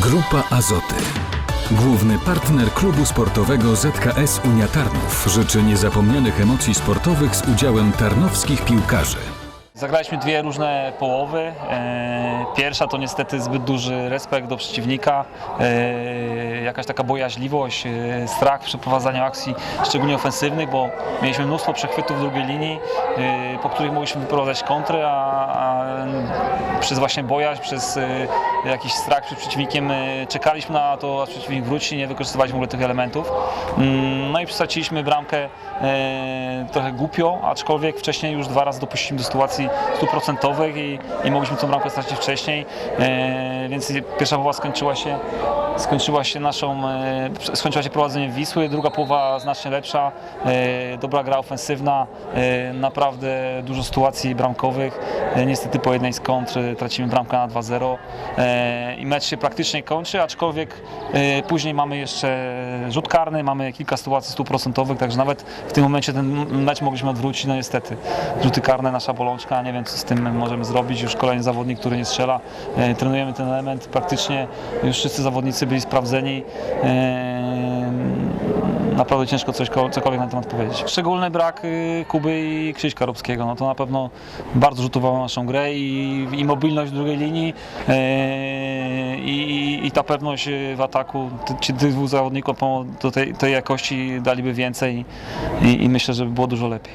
Grupa Azoty. Główny partner klubu sportowego ZKS Unia Tarnów życzy niezapomnianych emocji sportowych z udziałem tarnowskich piłkarzy. Zagraliśmy dwie różne połowy. E, Pierwsza to niestety zbyt duży respekt do przeciwnika, e, jakaś taka bojaźliwość, e, strach w przeprowadzaniu akcji, szczególnie ofensywnych, bo mieliśmy mnóstwo przechwytów w drugiej linii, po których mogliśmy wyprowadzać kontry, a przez właśnie bojaźń, przez e, jakiś strach przed przeciwnikiem e, czekaliśmy na to, aż przeciwnik wróci, nie wykorzystywaliśmy w ogóle tych elementów. Mm, No i straciliśmy bramkę e, trochę głupio, aczkolwiek wcześniej już dwa razy dopuściliśmy do sytuacji stuprocentowych i, i mogliśmy tą bramkę stracić wcześniej, więc pierwsza połowa skończyła się, skończyła się naszą, skończyła się prowadzeniem Wisły, druga połowa znacznie lepsza, dobra gra ofensywna, naprawdę dużo sytuacji bramkowych, niestety po jednej z tracimy bramkę na 2-0 e, i mecz się praktycznie kończy, aczkolwiek e, później mamy jeszcze rzut karny, mamy kilka sytuacji stuprocentowych, także nawet w tym momencie ten mecz mogliśmy odwrócić, no niestety. Rzuty karne nasza bolączka, nie wiem co z tym możemy zrobić, już kolejny zawodnik, który nie strzela, e, trenujemy ten element, praktycznie już wszyscy zawodnicy byli sprawdzeni, naprawdę ciężko coś, cokolwiek na ten temat powiedzieć. Szczególny brak y, Kuby i Krzyśka Robskiego, no to na pewno bardzo rzutowało na naszą grę i, i mobilność drugiej linii e, i, i ta pewność y, w ataku. Ci dwóch zawodników do tej, tej jakości daliby więcej i, i myślę, że by było dużo lepiej.